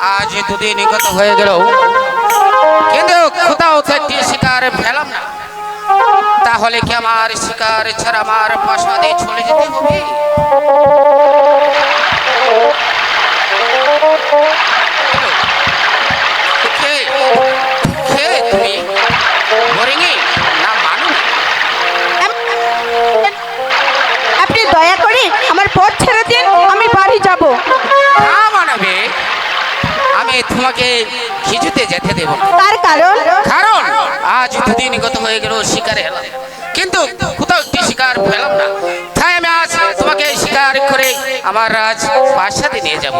আজ দুদিন গত হয়ে গেল। কিন্তু কোথাও একটি শিকার পেলাম না। তাহলে কি আমার শিকার ছাড়া আমার প্রাসাদে চলে যেতে হবে? তুমি না মানুষ? আপনি দয়া করে আমার পথ ছেড়ে দিন আমি বাড়ি যাব। তোমাকে কিছুতে যেতে দেব তার কারণ কারণ আজ দুদিন গত হয়ে গেল শিকারে এলাম কিন্তু কোথাও একটি শিকার পেলাম না তাই আমি আজ তোমাকে শিকার করে আমার রাজ বাসাতে নিয়ে যাব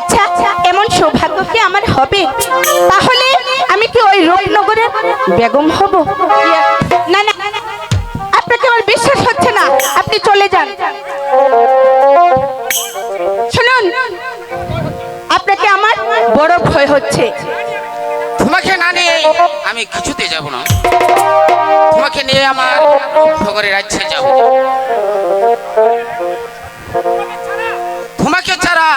আচ্ছা এমন সৌভাগ্য কি আমার হবে তাহলে আমি কি ওই রূপনগরের বেগম হব না না আপনাকে আমার বিশ্বাস হচ্ছে না আপনি চলে যান বড় ভয় হচ্ছে। তোমাকে না নিয়ে আমি কিছুতে যাব না। তোমাকে নিয়ে আমার নগরের রাজ্যে যাব। তোমাকে ছাড়া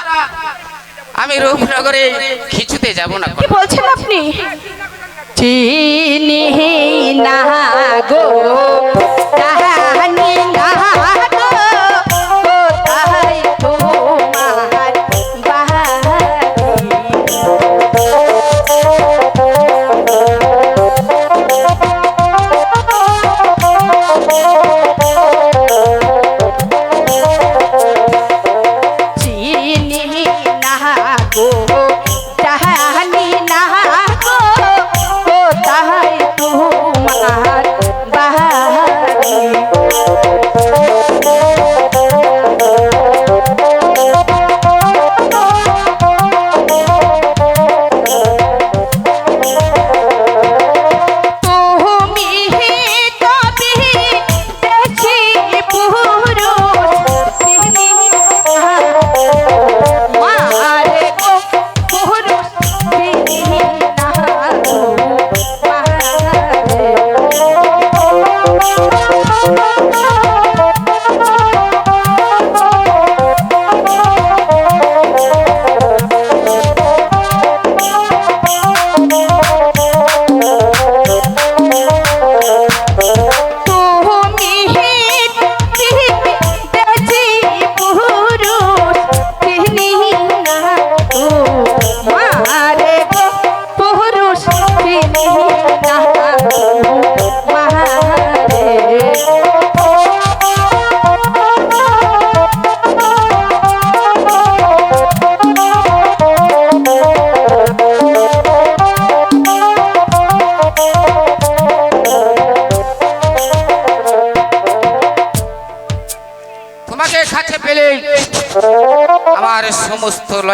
আমি রূপনগরে কিছুতে যাব না কি বলছেন আপনি? চিনি না গো না গো।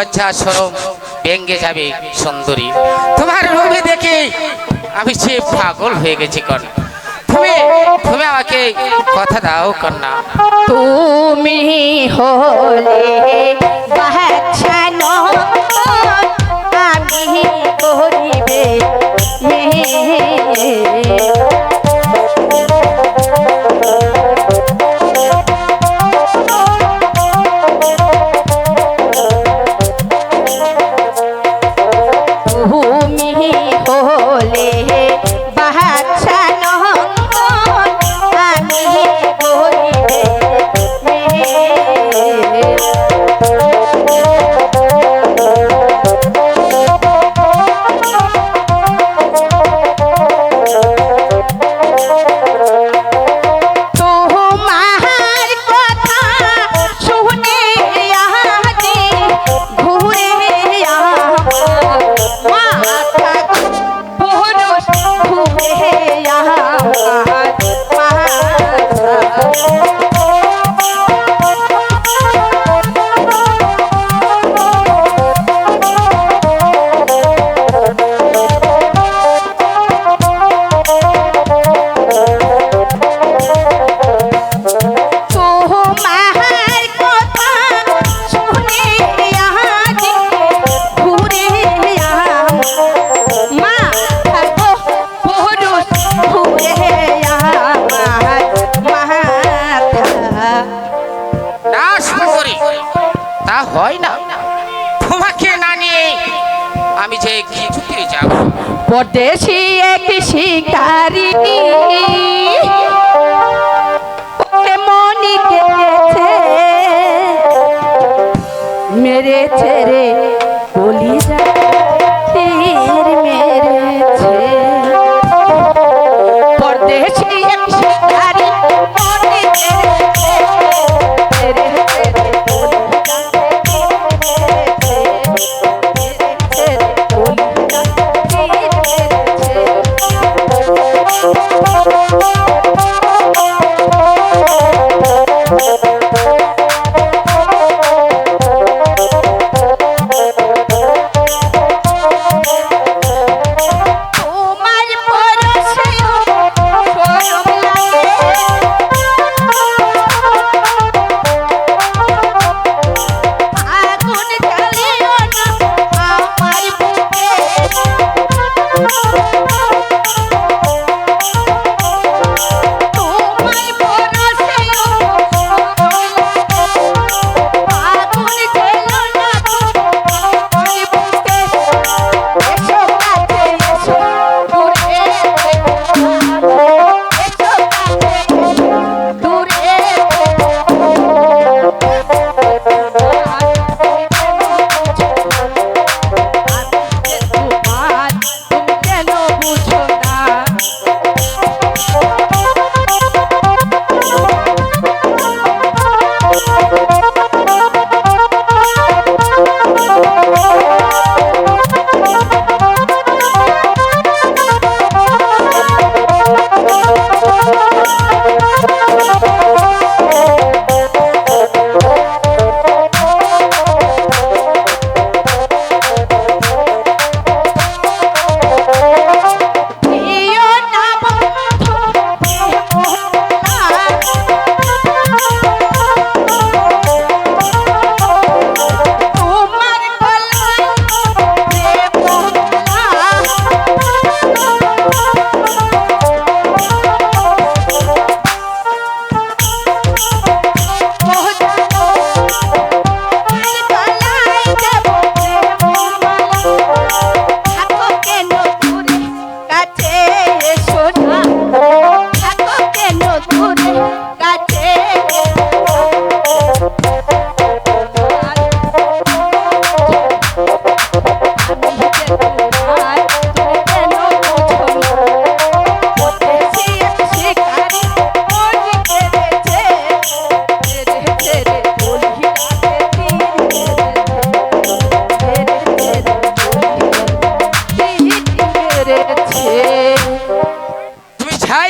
লজ্জা সরম ভেঙ্গে যাবে সুন্দরী। তোমার রূপে দেখে আমি সে পাগল হয়ে গেছি কর তুমি তুমি আমাকে কথা দাও কন্যা। তুমি হলে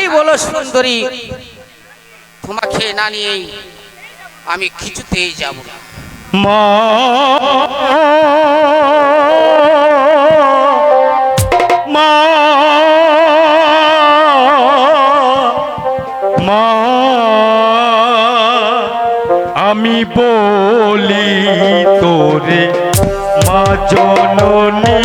তাই বলো সুন্দরী, তোমাকে না নিয়ে আমি কিছুতেই যাব না। আমি বলি তোরে, মা জননী।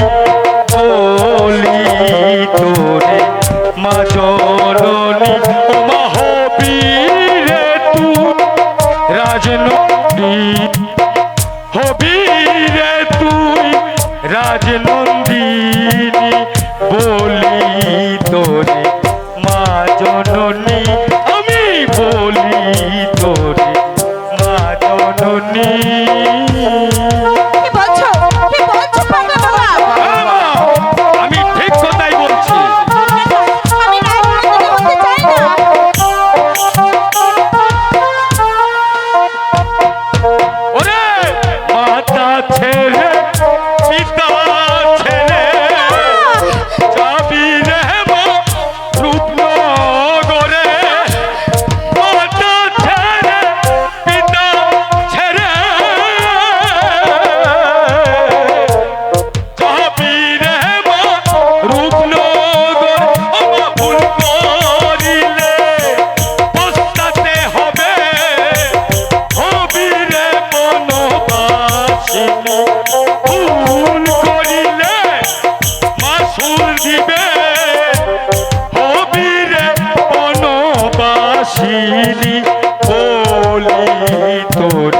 তোর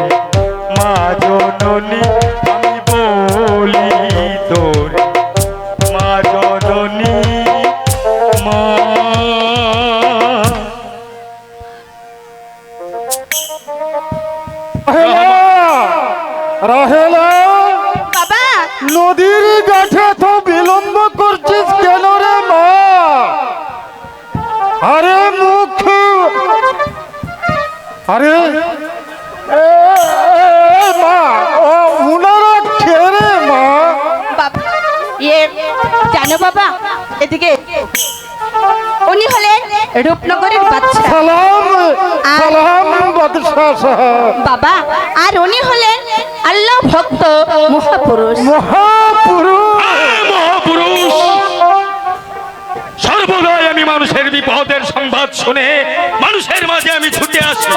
আমি মানুষের বিপদের সংবাদ শুনে মানুষের মাঝে আমি ছুটে আসি।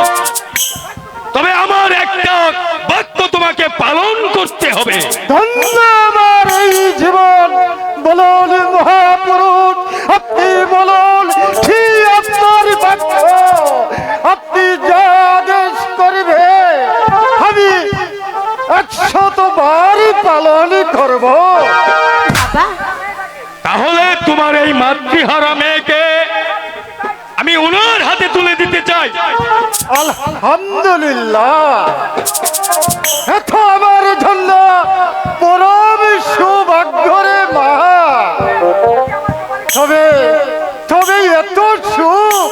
তবে আমার একটা বাক্য তোমাকে পালন করতে হবে। ধন্য আমার এই জীবন বলুন মহাপুরুষ আপনি বলুন কি আপনার বাক্য? আপনি যা আদেশ করবে আমি একশত বার পালন করব। বাবা তাহলে তোমার এই মাতৃহারা মেয়েকে আমি ওনার হাতে তুলে দিতে চাই। আলহামদুলিল্লাহ। এত আমার জন্য পরম সৌভাগ্য রে মা। তবে তবে এত সুখ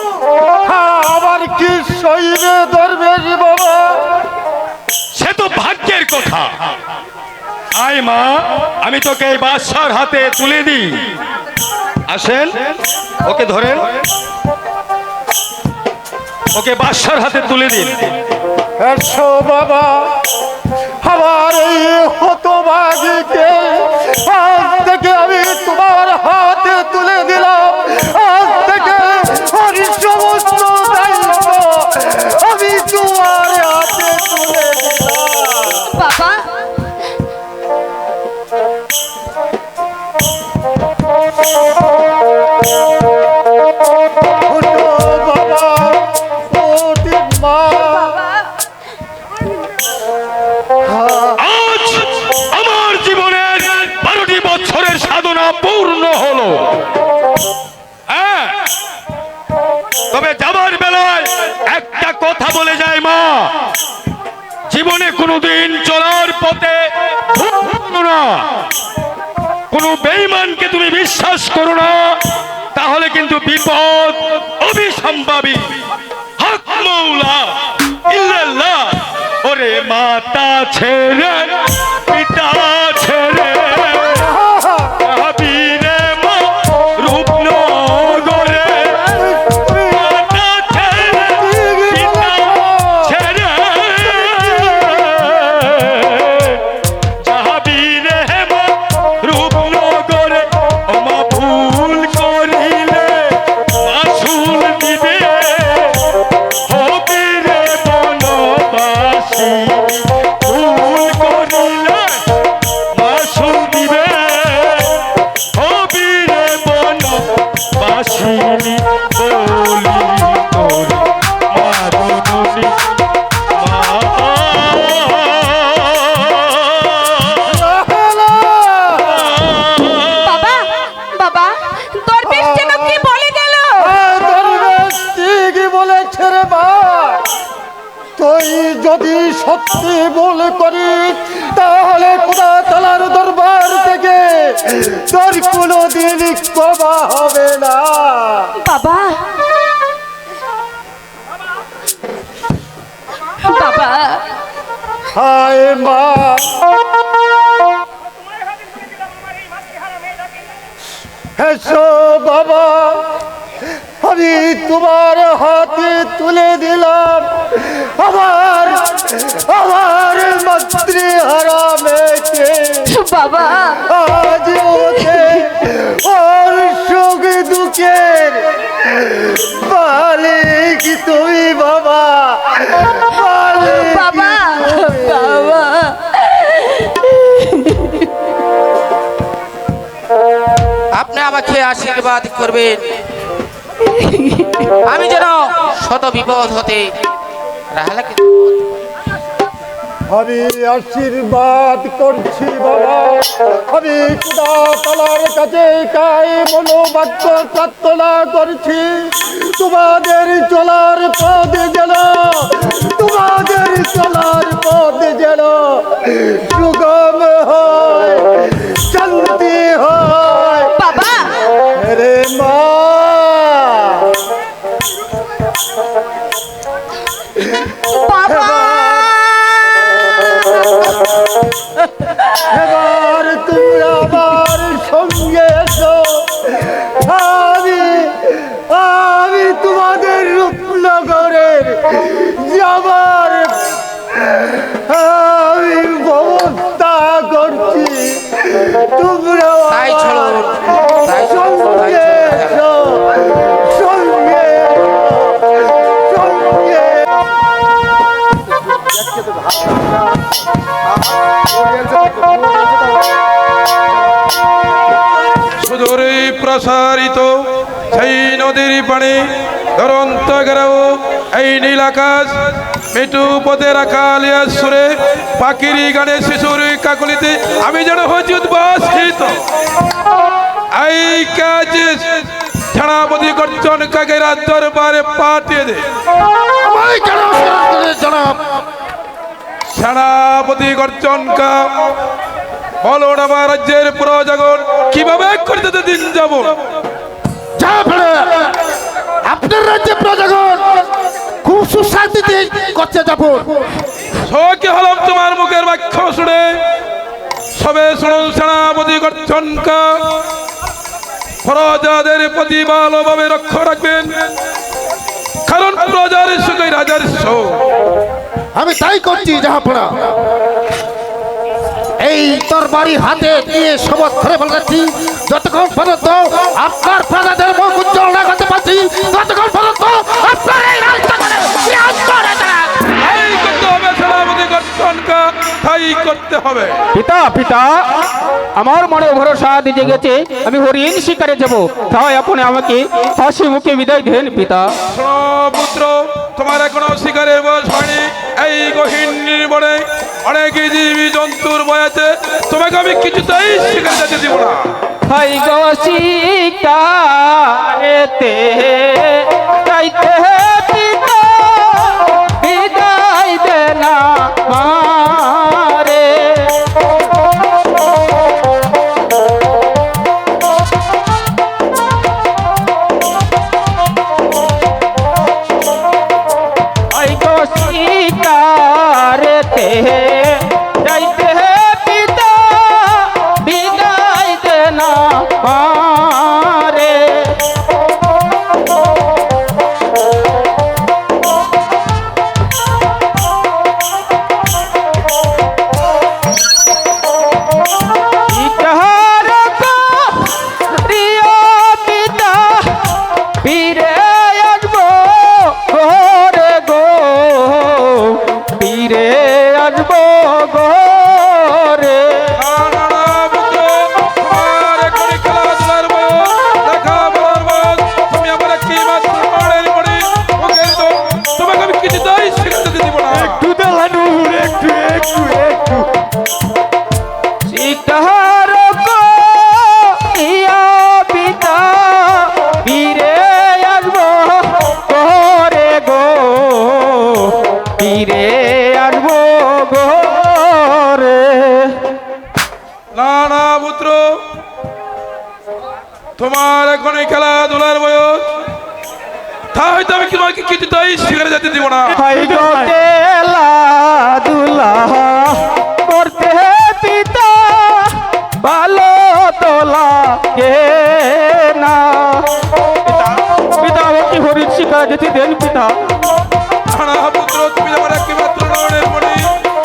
আবার কি সইবে ধরবে বাবা? সে তো ভাগ্যের কথা। আয় মা আমি তোকে এই বাদশার হাতে তুলে দিই। আসেন, ওকে ধরেন। ওকে বাদশার হাতে তুলে দিন। বাবা, আমার আমি তোমার হাতে তবে যাবার বেলায় একটা কথা বলে যায় মা। জীবনে কোনোদিন চলার পথে না। কোনো বেঈমানকে তুমি বিশ্বাস করো না, তাহলে কিন্তু বিপদ ইল্লাল্লাহ। ওরে মাতা ছেড়ে, পিতা ছেড়ে। আমার মাতৃহারা মেয়েকে বাবা। আজ ওকে ওর সুখ দুঃখের মালিক তুমি বাবা। বাবা বাবা। আপনি আমাকে আশীর্বাদ করবেন। আমি যেন শত বিপদ হতে রাহালাকে আমি আশীর্বাদ করছি বাবা। আমি খুদা তালার কাছে কাই মনোবাক্য প্রার্থনা করছি। তোমাদের চলার পদ যেন তোমাদের চলার পদ যেন সুগম হয় শান্তি হয়। বাবা! রে মা! বাবা! এবার তুমি আমার সঙ্গে এসো। আমি আমি তোমাদের রূপনগরের যাবার। আমি ব্যবস্থা করছি। তোমরা সঙ্গে। এসো। সঙ্গে সঙ্গে সুদূরে প্রসারিত সেই নদীর পানি ধরন্ত গেরাও এই নীল আকাশ মেটু পথের আকালিয়া সুরে পাখির গানে শিশুর কাকলিতে আমি যেন হচ্ছি উদ্বাসিত এই কাজ ছাড়াপতি গর্জন কাকেরা দরবারে পাঠিয়ে দে। জনাব? সেনাপতি গর্জন কা। বলো না আমার রাজ্যের প্রজাগণ কীভাবে করতে দিন যাব? যা ফেলে। আপনার রাজ্যে প্রজাগণ খুব সুশান্তিতে করতে যাব সখী হলাম তোমার মুখের বাক্য শুনে। সবে শুনুন সেনাপতি গর্জন কা। প্রজাদের প্রতি ভালোভাবে রক্ষা রাখবেন। কারণ প্রজার সুখই রাজার সুখ আমি তাই করছি জাহাপনা এই তরবারি হাতে নিয়ে শপথ করে বলছি যতক্ষণ পর্যন্ত আপনার প্রজাদের মুখ উজ্জ্বল না করতে পারছি, ততক্ষণ পর্যন্ত আপনার এই রাজ্য করে সেনাপতি গর্জন কা তাই করতে হবে। পিতা পিতা আমার মনে ভরসা দিতে গেছে আমি হরিণ শিকারে যাব। তাই আপনি আমাকে হাসি মুখে বিদায় দেন পিতা। পুত্র তোমার এখনও শিকারের বয়স হয়নি। এই গহীন নির্বনে অনেক জীবী জন্তুর বয়াতে তোমাকে আমি কিছুতেই শিকার যেতে দিব না। হাই গো শিকারেতে যাইতে তোমার এখনই খেলাধুলার বয়স। তা হয়তো আমি তোমাকে কিছুতেই শিখে যেতে দিব না। হাই গো তেলা দুলা করতে পিতা ভালো তোলা কে না? পিতা পিতা আমাকে হরিণ শিকার যেতে দেন পিতা? না, না, পুত্র তুমি আমার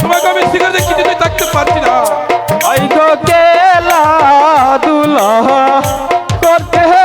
তোমাকে আমি কিছুতেই থাকতে পারছি না। দুলা করতে পিতা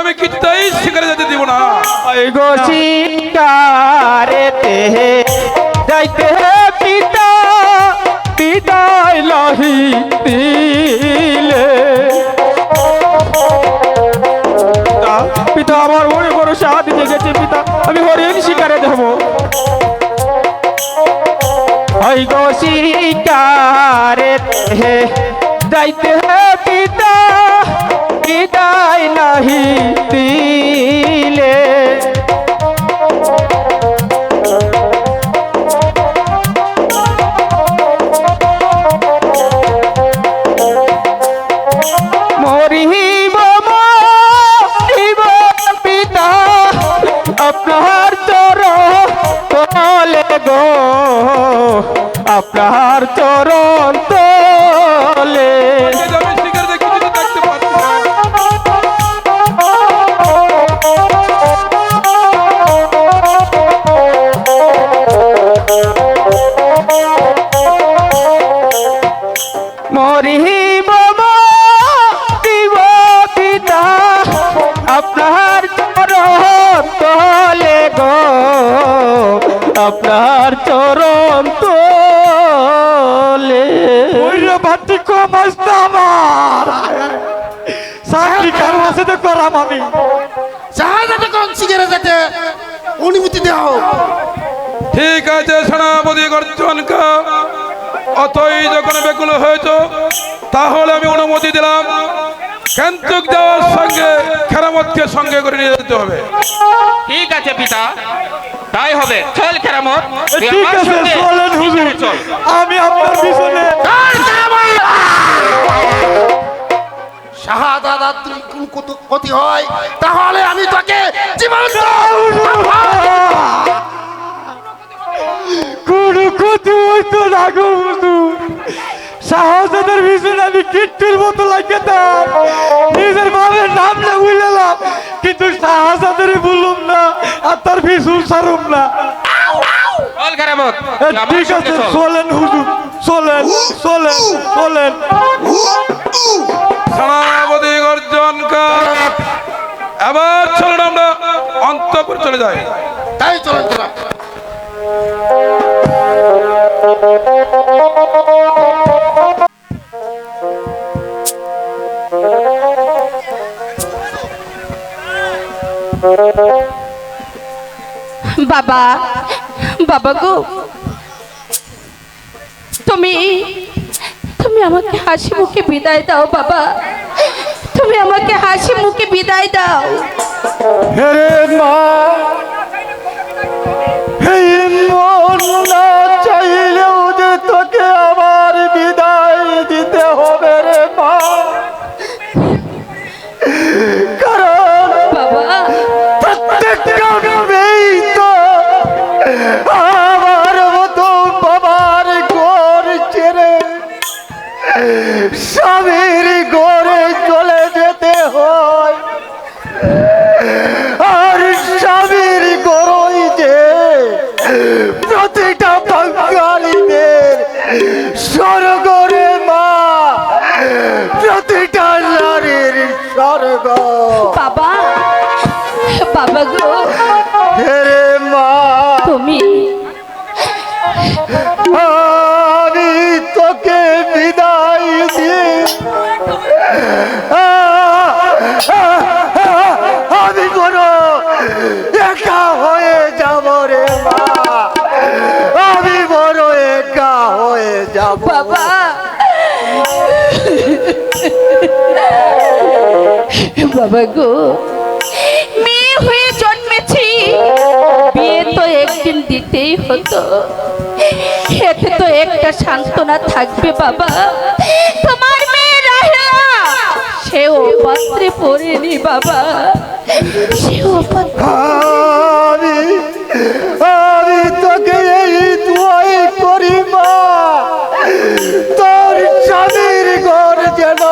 আমি কিছুতেই শিকারে যেতে দিব না। ওই পিতা আমার মনে বড় সাহায্য জেগেছে পিতা, আমি হরিণ শিকারে যাব। ওই গো শিকারেতে যাইতে বিদায় নাহি দিলে। মরিব মরিব পিতা আপনার চর তলে গো। আপনার চরণ করাম আমি। শাহাদাতে কোন সিগারে যেতে অনুমতি দাও ঠিক আছে সেনাপতি গর্জনকা। অতই যখন বেকুল হয়েছ তাহলে আমি অনুমতি দিলাম। কিন্তু যাওয়ার সঙ্গে খেরামতকে সঙ্গে করে নিয়ে যেতে হবে। ঠিক আছে পিতা। তাই হবে। চল কেরামত। তুই ঠিক আছে চলেন হুজুর। চল। আমি আপনার পিছনে ক্ষতি হয় তাহলে আমি তোকে জীবন কোন ক্ষতি হইতো না গো হুজুর শাহজাদের পিছনে আমি কিট্টুর মতো লাগতাম নিজের বাবার নাম না বুঝলাম কিন্তু শাহজাদের বললাম না আর তার পিছুর সারুম না। ঠিক আছে চলেন হুজুর চলেন চলেন চলেন। সেনাপতি গর্জনকা এবার চলুন আমরা অন্তপুর চলে যাই। তাই চলেন। বাবা বাবা গো। তুমি তুমি আমাকে হাসি মুখে বিদায় দাও, বাবা। তুমি আমাকে হাসি মুখে বিদায় দাও। হে মা এই মন বাবা গো। হেরে মা। তুমি। আমি তোকে বিদায় দিয়ে আমি বড় একা হয়ে যাব রে মা। আমি বড় একা হয়ে যাব। বাবা। বাবা গো। দিতেই হতো। এতে তো একটা সান্ত্বনা থাকবে বাবা। তোমার মেয়ে রাহেলা সেও পাত্রে পড়েনি বাবা। সেও পাত্রে আমি তোর স্বামীর ঘর যেন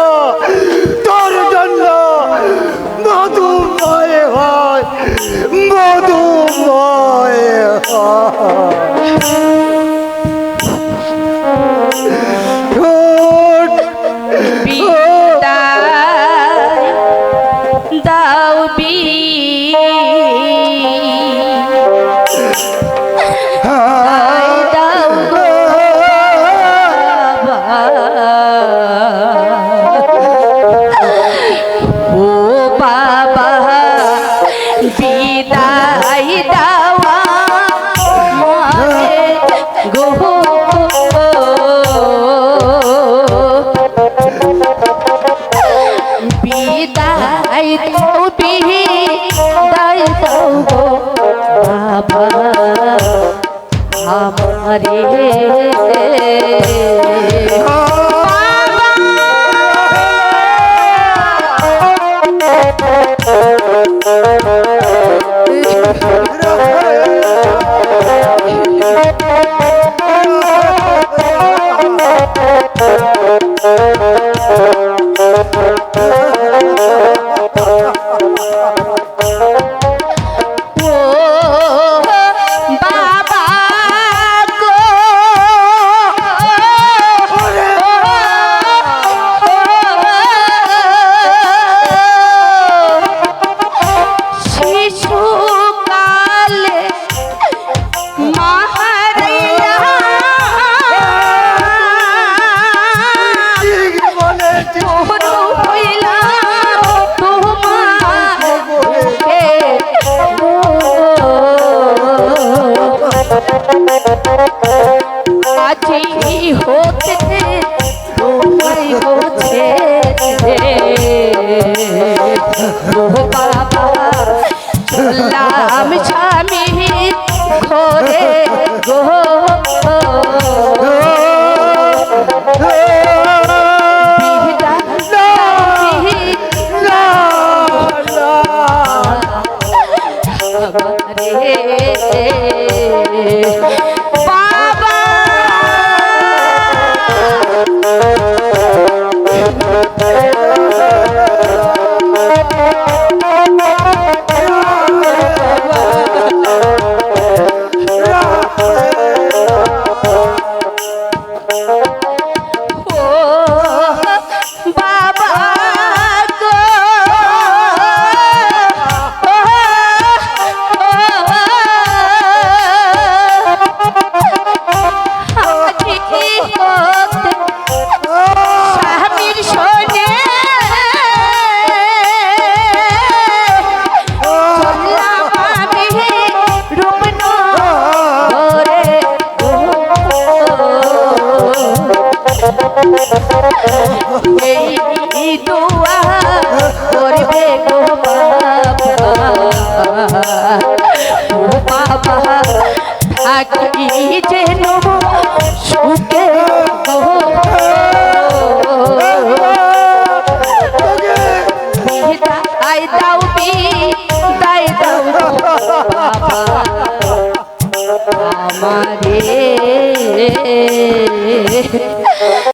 আজি হতে